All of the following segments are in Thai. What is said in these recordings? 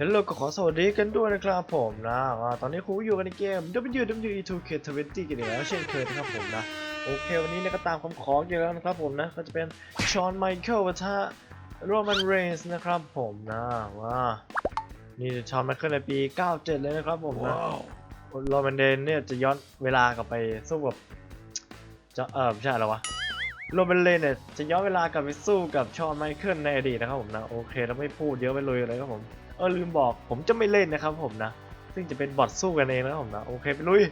ฮลโหลก็ขอสวัสดีกันด้วยนะครับผมนะว่าตอนนี้ครูอยู่กันในเกม WWE 2K20 กันอีกแล้วเช่นเคยนะครับผมนะ โอเค วันนี้เนี่ยก็ตามคำขออยู่แล้วนะครับผมนะ ก็จะเป็นชอนไมเคิลปะทะโรมันเรนส์นะครับผมนะว่านี่ชอนไมเคิลในปี 97 เลยนะครับผมนะโรมันเรนเนี่ยจะย้อนเวลากลับไปสู้กับจะเออไม่ใช่แล้ววะโรมันเรนเนี่ยจะย้อนเวลากลับไปสู้กับชอนไมเคิลในอดีตนะครับผมนะโอเคเราไม่พูดเยอะไปเลยเลยครับผม เออลืมบอกผมจะไม่เล่นนะครับผมนะ ซึ่งจะเป็นบอทสู้กันเองนะผมนะโอเคไปลุย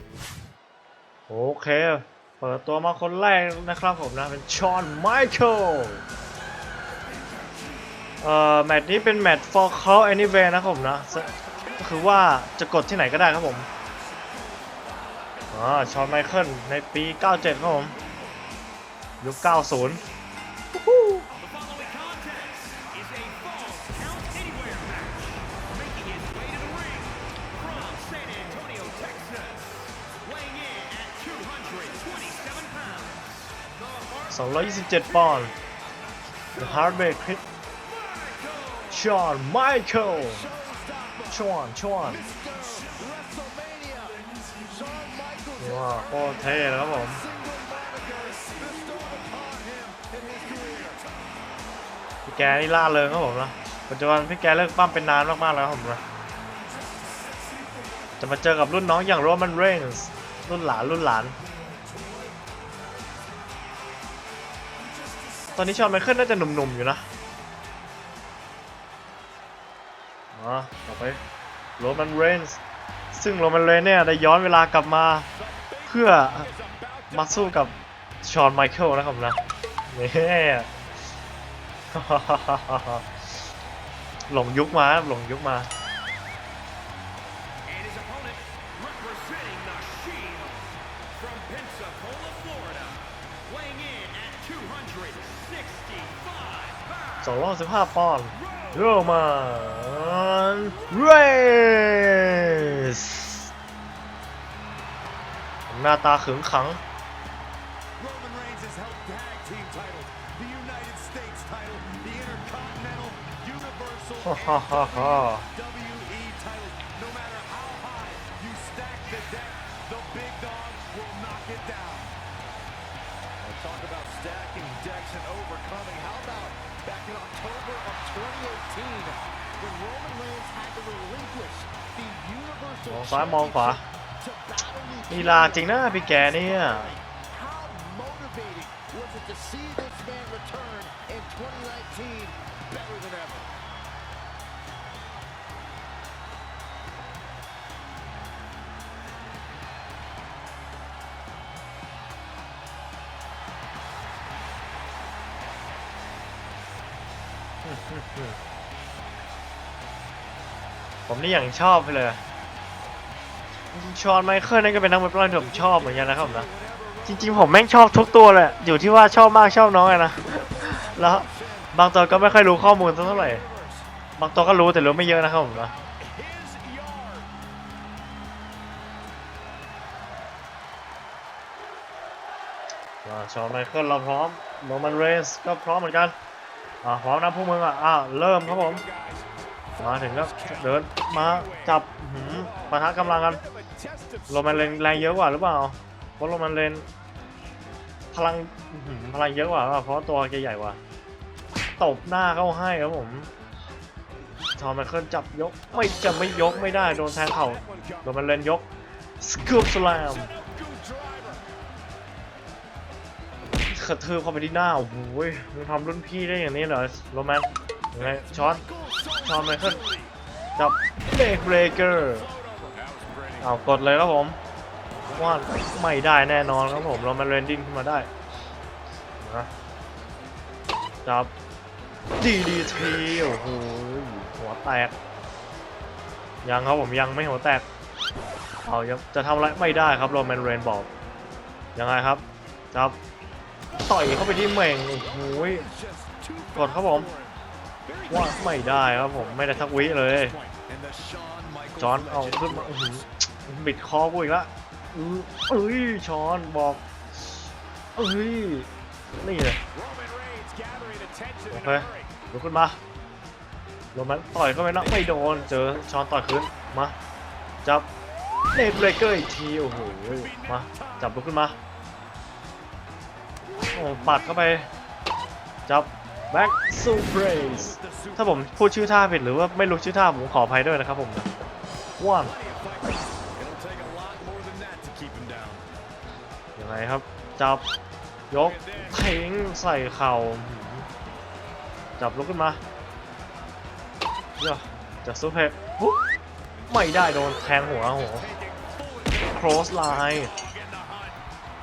โอเคเปิดตัวมาคนแรกนะครับผมนะเป็นชอนไมเคิลเอ่อแมตช์นี้เป็นแมตช์ for call anywhere นะครับผมนะก็คือว่าจะกดที่ไหนก็ได้ครับผมอ่าชอนไมเคิลในปี 97 ครับผมยุค90 227 ปอนด์ The Heartbreak Kid ชอนไมเคิลชอนชอนว้าวโคตรเท่เลยครับผมพี่แกนี่ล่าเริงครับผมนะปัจจุบันพี่แกเลิกปั้มเป็นนานมากๆแล้วครับผมนะจะมาเจอกับรุ่นน้องอย่างโรมันเรนส์รุ่นหลานรุ่นหลาน อนนี้ชอนไมเคิลน่าจะหนุ่มๆอยู่นะมาต่อไปโรมันเรนส์ซึ่งโรมันเรนเนี่ยได้ย้อนเวลากลับมาเพื่อมาสู้กับชอนไมเคิลนะครับนะเนี่ยหลงยุคมาหลงยุคมา and his opponent representing the Shield from Pensacola, Florida. Weighing in at 265 pounds. 215ปอนด์โรมันเรนส์หน้าตาขึงขัง Roman Reigns has held tag team titles, the United States title, the Intercontinental, Universal, Talk about stacking decks and overcoming. How about back in October of 2018 when Roman Reigns had to relinquish the ม Universal องซ้ายมองขวา Championship to battle New ลีลาจริงนะพี่แกเนี่ย How motivating was it to see this man return in 2019 better than ever? ผมนี่อย่างชอบเลยชอนไมเคิลนั่นก็เป็นนักมวยปล้อยที่ผมชอบเหมือนกันนะครับผมนะจริง ๆ ผมแม่งชอบทุกตัวเลยอยู่ที่ว่าชอบมากชอบน้อยนะแล้วบางตัวก็ไม่ค่อยรู้ข้อมูลเท่าไหร่บางตัวก็รู้แต่รู้ไม่เยอะนะครับผมนะ His yard. อ่าชอนไมเคิลเราพร้อมโรมันเรสก็พร้อมเหมือนกัน อ่าพร้อมนะพวกมึงอะอ่าเริ่มครับผม มาถึงก็เดินมาจับหืมปะทะกำลังกันโรมันเรนแรงเยอะกว่าหรือเปล่าเพราะโรมันเรนพลังพลังเยอะกว่าเพราะตัวแกใหญ่กว่าตบหน้าเข้าให้ครับผมชอนไมเคิลจับยก ไม่จะไม่ยกไม่ได้โดนแทงเข่าโรมันเรนยกสกูปสแลม กระทืบเข้าไปที่หน้า โอ้โหมึงทำรุ่นพี่ได้อย่างนี้เหรอโรแมนยังไงช็อตช็อตไมเคิลจับเบรกเบรกเกอร์เอากดเลยครับผมว่าไม่ได้แน่นอนครับผมเรามาเรนดิ้งขึ้นมาได้นะจับดีดีทีโอ้โหหัวแตก ยังครับผมยังไม่หัวแตกเอาจะทำอะไรไม่ได้ครับโรแมนเรนบอกยังไงครับจับ ต่อยเข้าไปที่เหม่งโอ้โหยกดครับผมว่าไม่ได้ครับผมไม่ได้ทักวิเลย จอนเอาขึ้นมาหือบิดคอกูอีกละอื้อเอ้ยชอนบอกเอ้ยนี่เลย Roman Reigns gathering attention Okay. in a hurry. ลุกขึ้นมาโรแมนต่อยเข้าไปนะไม่โดนเจอชอนต่อยคืนมาจับเนกเบรกเกอร์อีกทีโอ้โหมาจับลุกขึ้นมา อ้ปัดเข้าไป จับแบ็กซูเปรสถ้าผมพูดชื่อท่าผิดหรือว่าไม่รู้ชื่อท่าผมขออภัยด้วยนะครับผมว่านยังไงครับ จับ ยกทิ้งใส่เข่า จับลุกขึ้นมาเดี๋ยวจะซูเปอร์ไม่ได้โดนแทงหัวโอ้โห cross line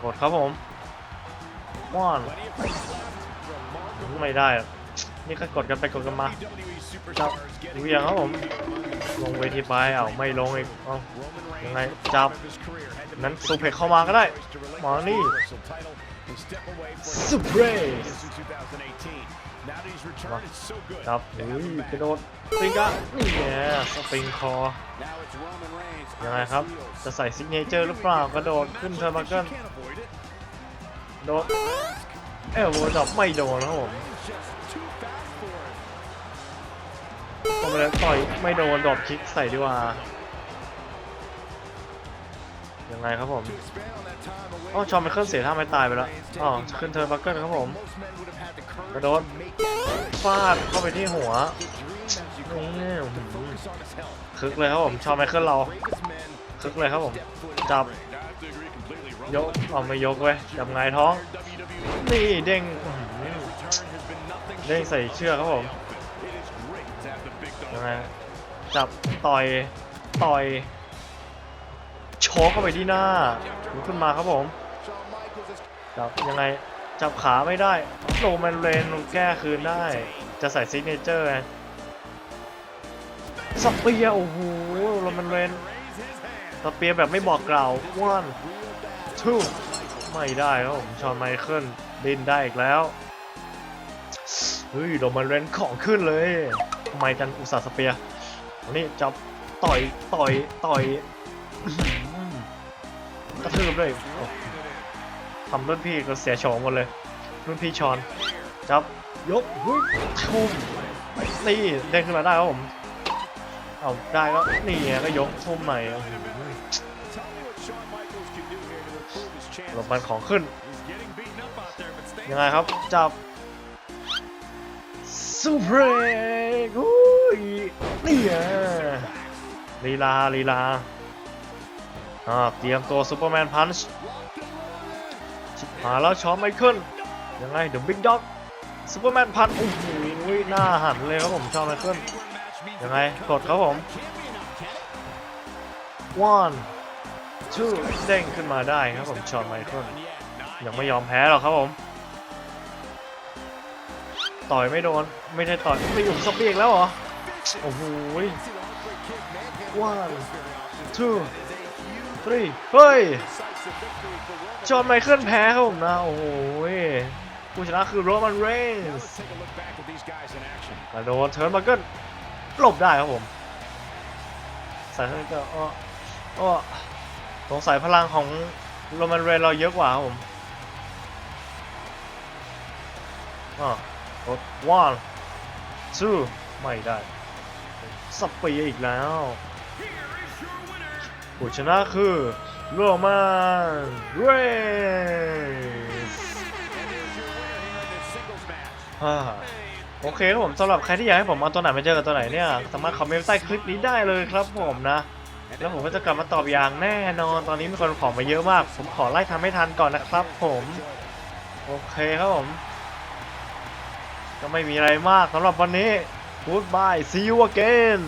กดครับผม ว่านไม่ได้อะนี่ก็กดกันไปกดกันมาจับเวียงครับผมลงเวทีไปเอ้าไม่ลงอีกเอ้ายังไงจับนั้นซูเพกเข้ามาก็ได้หมอนี่สุเพรสจับเฮ้ยกระโดดสปริงกะนี่แหละสปริงคอยังไงครับ จะใส่ซิกเนเจอร์หรือเปล่ากระโดดขึ้นเทอร์มาเกิล โดดเอลโบจับไม่โดนครับผมผมเลยต่อยไม่โดนดอปคิกใส่ดีกว่า ยังไงครับผมอ๋อชอมไมเคิลเสียท่าไม่ตายไปแล้วอ๋อขึ้นเทอร์มาเกิลครับผมกระโดดฟาดเข้าไปที่หัวนี่คึกเลยครับผมชอมไมเคิลเราคึกเลยครับผมจับ ยกเอาไม่ยกเว้ยจับไงายท้อง นี่เด้งอื้อหือเด้งใส่เชือกครับผมยังไงจับต่อยต่อยโชกเข้าไปที่หน้าลุกขึ้นมาครับผม จับยังไงจับขาไม่ได้โรแมนเรนแก้คืนได้ จะใส่ซิกเนเจอร์ไงสเปียร์โอ้โหโรแมนเรนสเปียร์แบบไม่บอกกล่าว one two ไม่ได้ครับผมชอนไมเคิลดินได้อีกแล้ว เฮ้ยโรแมนเรนของขึ้นเลยทำไมกันอุตสาห์สเปียร์อันนี่จับต่อยต่อยต่อยกระทืบเลยทำรุ่นพี่ก็เสียโฉมหมดเลย รุ่นพี่ชอนจับยกหุ้ยทุ่มนี่เด้งขึ้นมาได้ครับผม เอาได้ก็นี่ก็ยกทุ่มใหม่ ลบมันของขึ้น ยังไงครับ จับซูเปอร์อุ้ยนี่ไงลีลาลีลาอ่าเตรียมตัวซูเปอร์แมนพันช์ชิบหายแล้วชอมไมเคิลยังไงเดอะบิ๊กด็อกซูเปอร์แมนพันโอ้โหหน้าหันเลยครับผมชอมไมเคิลยังไง กดครับผม one two เด้งขึ้นมาได้ครับผมชอนไมเคิลยังไม่ยอมแพ้หรอกครับผม ต่อยไม่โดน ไม่ได้ต่อยไม่อยู่สปีกแล้วเหรอ โอ้โห one two three เฮ้ย จอห์นไมเคิลแพ้ครับผมนะ โอ้โหผู้ชนะคือโรมันเรนส์กระโดดเทิร์นมาเกิลหลบได้ครับผม ใส่เท่านี้ก็อ้ออ้อ สงสัยพลังของโรมันเรนเราเยอะกว่าครับผมอ่ากด one two ไม่ได้สปีอีกแล้วผู้ชนะคือโรมันเรนส์ฮ่าโอเคครับผมสำหรับใครที่อยากให้ผมเอาตัวไหนมาเจอกับตัวไหนเนี่ย สามารถคอมเมนต์ใต้คลิปนี้ได้เลยครับผมนะ แล้วผมก็จะกลับมาตอบอย่างแน่นอนตอนนี้มีคนขอมาเยอะมาก ผมขอไล่ทำให้ทันก่อนนะครับ ผมโอเคครับผม ก็ไม่มีอะไรมากสำหรับวันนี้ Goodbye see you again